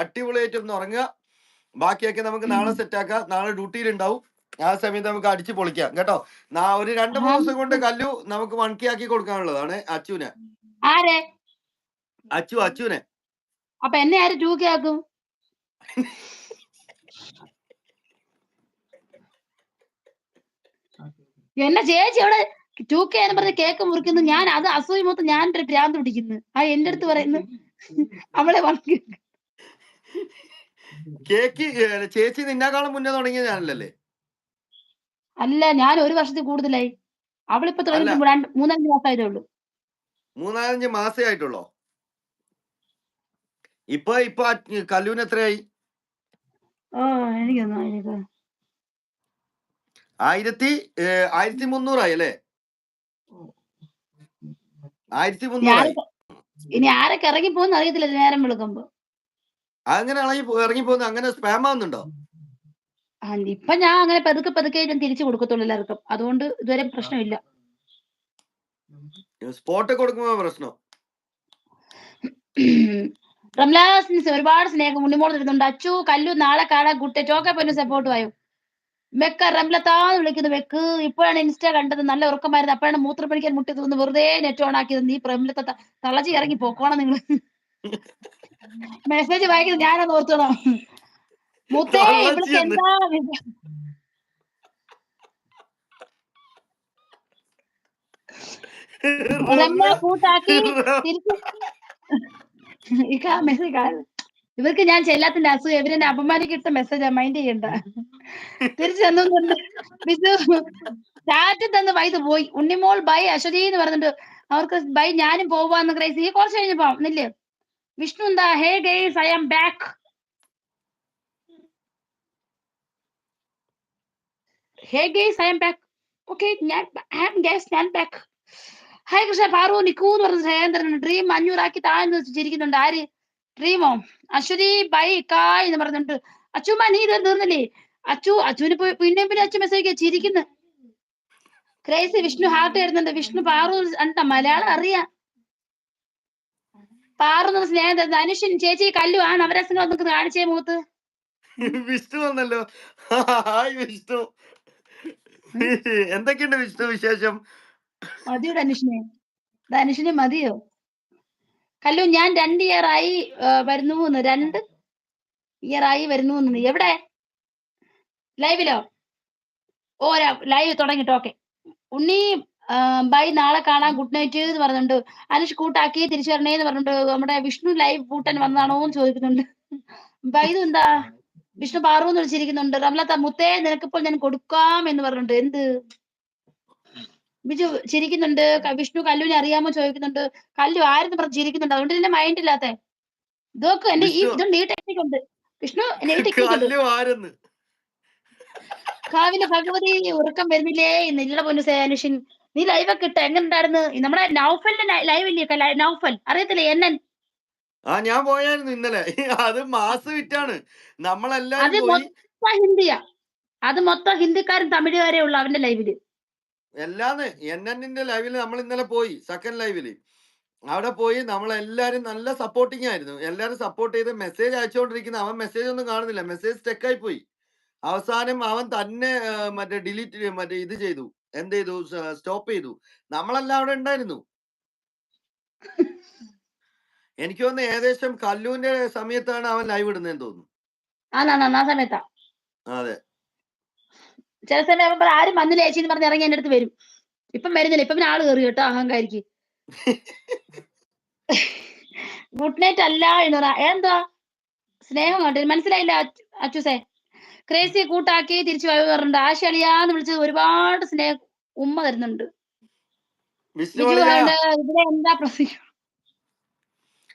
അടിപൊളിയായിട്ട് ഒന്ന് ഉറങ്ങുക. ബാക്കിയൊക്കെ നമുക്ക് നാളെ സെറ്റ് ആക്കാം നാളെ ഡ്യൂട്ടിയിൽ ഉണ്ടാവും ആ സമയത്ത് നമുക്ക് അടിച്ചു പൊളിക്കാം. കേട്ടോ? ഒരു രണ്ടു മൂന്ന് ദിവസം കൊണ്ട് കല്ലു നമുക്ക് വൺകി ആക്കി കൊടുക്കാനുള്ളതാണ്. അച്ചുവിനെ അച്ചു അച്ചുവിനെ അപ്പൊ എന്നെ ആര് ടൂ കെ ആക്കും? എന്നെ ചേച്ചി അവിടെ ടൂ കെ എന്ന് പറഞ്ഞ കേക്ക് മുറിക്കുന്നു. ഞാൻ അത് അസൂയ മൊത്തം ഞാൻ ഭ്രാന്ത് പിടിക്കുന്നു. ആ എന്റെ അടുത്ത് പറയുന്നു. അവളെ വർക്ക് കേക്ക് ചേച്ചി നിന്നെക്കാളും മുന്നേ തുടങ്ങിയ ചാനലല്ലേ? അല്ല ഞാൻ ഒരു വർഷത്തിൽ കൂടുതലായി. അവളിപ്പോ മൂന്നാലഞ്ച് മൂന്നഞ്ച് മാസമായതേ ഉള്ളൂ. മൂന്നാലഞ്ച് മാസേ ആയിട്ടുള്ളോ? ഇപ്പൊ ഇപ്പൊ കല്ലൂന് എത്രയായി? ആയിരത്തി ആയിരത്തി മുന്നൂറായി അല്ലേ? ആയിരത്തി മുന്നൂറായി. ഇനി ആരൊക്കെ ഇറങ്ങി പോകുന്ന അറിയത്തില്ല നേരം വിളിക്കുമ്പോ. അങ്ങനെ ഇറങ്ങി പോ- ഇറങ്ങി പോകുന്ന അങ്ങനെ സ്പാം ആവുന്നുണ്ടോ? ഇപ്പൊ ഞാൻ അങ്ങനെ പതുക്കെ പതുക്കെ ഞാൻ തിരിച്ചു കൊടുക്കത്തുള്ളൂ എല്ലാവർക്കും. അതുകൊണ്ട് ഇതുവരെ പ്രശ്നമില്ല. സ്പോട്ട് കൊടുക്കുമ്പോ പ്രശ്നം? റംലാസ് ഒരുപാട് സ്നേഹം ഉണ്ണിമോൾ തരുന്നുണ്ട്. അച്ചു കല്ലു നാളെ കാണാൻ കുട്ടി ചോക്കെ പൊന്നു സപ്പോർട്ട് ആയോ വെക്ക റംലത്താന്ന് വിളിക്കുന്നു വെക്ക് ഇപ്പോഴാണ് ഇൻസ്റ്റ കണ്ടത്. നല്ല ഉറക്കമായിരുന്നു. അപ്പോഴാണ് മൂത്രപ്പണിക്കാൻ മുട്ടി തോന്നുന്നു വെറുതെ നെറ്റ് ഓൺ ആക്കിയത്. നീ റംലത്ത തളച്ചി ഇറങ്ങി പോക്കോണം നിങ്ങൾ മെസ്സേജ് വായിക്കുന്നത് ഞാനത് ഓർത്തണം മുത്തേ ഇവിടുത്തെ എന്താ കൂട്ടാക്കി മെസ്സേജ് ഇവർക്ക് ഞാൻ ചെല്ലാത്തിന്റെ അസുഖം ഇവരെന്നെ അപമാനിക്കിട്ട മെസ്സേജാ മൈൻഡ് ചെയ്യണ്ട. തിരിച്ചു തന്നുകൊണ്ട് ബിജു ചാറ്റ് തന്ന് വൈത് പോയി. ഉണ്ണിമോൾ ബൈ അശ്വതി എന്ന് പറഞ്ഞിട്ട് അവർക്ക് ബൈ ഞാനും പോവാന്ന് ക്രൈസ് ഈ കുറച്ച് കഴിഞ്ഞ് പോവാം നില്ലേ വിഷ്ണു എന്താ? Hey guys I am back hey guys I am back okay ഞാൻ ഐ ആം ഗൈസ് ഞാൻ ബാക്ക് ഹായ് കൃഷ്ണ പാറു നിക്കൂ എന്ന് പറഞ്ഞ ജയേന്ദ്രൻ ഡ്രീം അഞ്ഞൂറാക്കി താഴ്ന്നു ചിരിക്കുന്നുണ്ട്. ആര്? ഡ്രീമോ അശ്വതി ബൈ കായ് എന്ന് പറഞ്ഞിട്ട് അച്ചുമ്മ നീ ഇത് തീർന്നില്ലേ? അച്ചു അച്ചുവിന് പിന്നെ പിന്നെ അച്ചു മെസ്സേജ് ചിരിക്കുന്നു. ക്രേസി വിഷ്ണു ഹാർട്ട് വരുന്നുണ്ട്. വിഷ്ണു പാറു അണ്ട മലയാളം അറിയാം. പാറു സ്നേഹ. അനുഷ്യൻ ചേച്ചി കല്ലു ആ അവരസങ്ങൾ നമുക്ക് കാണിച്ചേ മൂത്ത് വിഷ്ണു വന്നല്ലോ. ഹായ് വിഷ്ണു. എന്തൊക്കെയുണ്ട് വിഷ്ണു വിശേഷം? മതിയോ ധനുഷിനെ? ധനുഷിനെ മതിയോ? കല്ലു ഞാൻ രണ്ട് ഇയർ ആയി വരുന്നു രണ്ട് ഇയർ ആയി വരുന്നു എവിടെ? ലൈവിലോ ഓ ലൈവ് തുടങ്ങിട്ടോ. ഓക്കെ ഉണ്ണി ബൈ നാളെ കാണാം. ഗുഡ് നൈറ്റ് എന്ന് പറഞ്ഞിട്ടുണ്ട് അനുഷ് കൂട്ടാക്കി തിരിച്ചു വരണേ എന്ന് പറഞ്ഞിട്ടുണ്ട് നമ്മുടെ വിഷ്ണു ലൈവ് കൂട്ടൻ വന്നതാണോ എന്ന് ചോദിക്കുന്നുണ്ട്. ബൈ ഇത് എന്താ? വിഷ്ണു പാറു എന്ന് വിളിച്ചിരിക്കുന്നുണ്ട്. റംലത്ത മുത്തേ നിനക്കിപ്പോൾ ഞാൻ കൊടുക്കാം എന്ന് പറഞ്ഞിട്ടുണ്ട് എന്ത്? ബിജു ചിരിക്കുന്നുണ്ട്. വിഷ്ണു കല്ലുവിനെ അറിയാമോ ചോദിക്കുന്നുണ്ട്. കല്ലു ആരെന്ന് പറഞ്ഞ് ചിരിക്കുന്നുണ്ട്. അതുകൊണ്ട് എന്റെ മൈൻഡ് ഇല്ലാത്ത. ഇതൊക്കെ എന്റെ ഈ ഇതുണ്ട് ഈ ടെക്നിക് ഉണ്ട് വിഷ്ണു ഈ ടെക്നിക് കാവിലെ ഭഗവതി ഉറക്കം വരുന്നില്ലേ നെല്ലിട പൊന്നു സേനുഷൻ നീ ലൈവ് ഒക്കെ ഇട്ട എങ്ങനെ ഉണ്ടായിരുന്നു നമ്മുടെ നൗഫലിന്റെ ലൈവ് ഇല്ലേ നൗഫൽ. അറിയത്തില്ലേ? എന്നെ ആ ഞാൻ പോയായിരുന്നു ഇന്നലെ. അത് മാസ് വിറ്റാണ്. നമ്മളെല്ലാരും മൊത്തം ഹിന്ദിയാ. അത് മൊത്തം ഹിന്ദിക്കാരും തമിഴുകാരേ ഉള്ളു അവന്റെ ലൈവിൽ എല്ലാന്ന്. എൻ എന്നിന്റെ ലൈവിൽ നമ്മൾ ഇന്നലെ പോയി സെക്കൻഡ് ലൈവിൽ അവിടെ പോയി നമ്മളെല്ലാരും നല്ല സപ്പോർട്ടിങ് ആയിരുന്നു. എല്ലാരും സപ്പോർട്ട് ചെയ്ത് മെസ്സേജ് അയച്ചുകൊണ്ടിരിക്കുന്ന. അവൻ മെസ്സേജ് ഒന്നും കാണുന്നില്ല. മെസ്സേജ് സ്റ്റെക്കായി പോയി. അവസാനം അവൻ തന്നെ മറ്റേ ഡിലീറ്റ് മറ്റേ ഇത് ചെയ്തു. എന്ത് ചെയ്തു സ്റ്റോപ്പ് ചെയ്തു നമ്മളെല്ലാം അവിടെ ഉണ്ടായിരുന്നു. എനിക്ക് തോന്നുന്നു ഏകദേശം കല്ലൂന്റെ സമയത്താണ് അവൻ ലൈവ് ഇടുന്നതെന്ന് തോന്നുന്നു. അതെ. ചില സമയം അവൻ ആരും വന്നില്ല ചേച്ചി എന്ന് പറഞ്ഞ് ഇറങ്ങി എന്റെ അടുത്ത് വരും. ഇപ്പം വരുന്നില്ല. ഇപ്പം പിന്നെ ആൾ കയറി കേട്ടോ അഹങ്കാരിക്ക്. ഗുഡ് നൈറ്റ് അല്ല എന്ന് പറ എന്താ? സ്നേഹം കണ്ടു മനസ്സിലായില്ല അച്ചു- അച്ചുസേ. ക്രേസി കൂട്ടാക്കി തിരിച്ചു വരുന്നുണ്ട് ആശളിയാന്ന് വിളിച്ചത് ഒരുപാട് സ്നേഹം ഉമ്മ തരുന്നുണ്ട്. ഇവിടെ എന്താ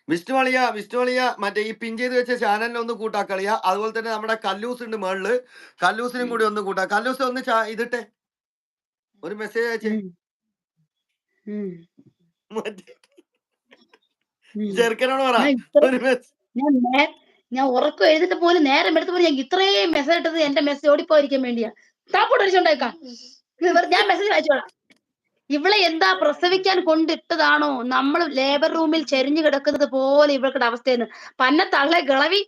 വിഷ്ണു വളിയ വിഷ്ണു മറ്റേ ഈ പിൻ ചെയ്ത് വെച്ച ചാനലിനെ ഒന്ന് കൂട്ടാ കളിയ. അതുപോലെ തന്നെ നമ്മുടെ കല്ലൂസ് ഉണ്ട് മേളിൽ. കല്ലൂസിനും കൂടി ഒന്ന് കൂട്ടാ. കല്ലൂസ് ഒന്ന് ഇതിട്ടെ. ഒരു മെസ്സേജ് അയച്ചേ. ചെറുക്കനോട് പറ. ഞാൻ ഒരു ഞാൻ നേ- ഉറക്കം എഴുതിട്ട് പോലും നേരം എടുത്ത് പോലും ഞാൻ ഇത്രയും മെസ്സേജ് ഇട്ടത് എന്റെ മെസ്സേജ് ഓടിപ്പോയിരിക്കാൻ വേണ്ടിയാ. താപ്പോട്ട് അടിച്ചോണ്ടേക്കാം. ഞാൻ മെസ്സേജ് അയച്ചോളാം ഇവളെ എന്താ പ്രസവിക്കാൻ കൊണ്ടിട്ടതാണോ? നമ്മൾ ലേബർ റൂമിൽ ചെരിഞ്ഞു കിടക്കുന്നത് പോലെ ഇവൾക്കുടെ അവസ്ഥയെന്ന്. പന്ന തള്ളെ കിളവി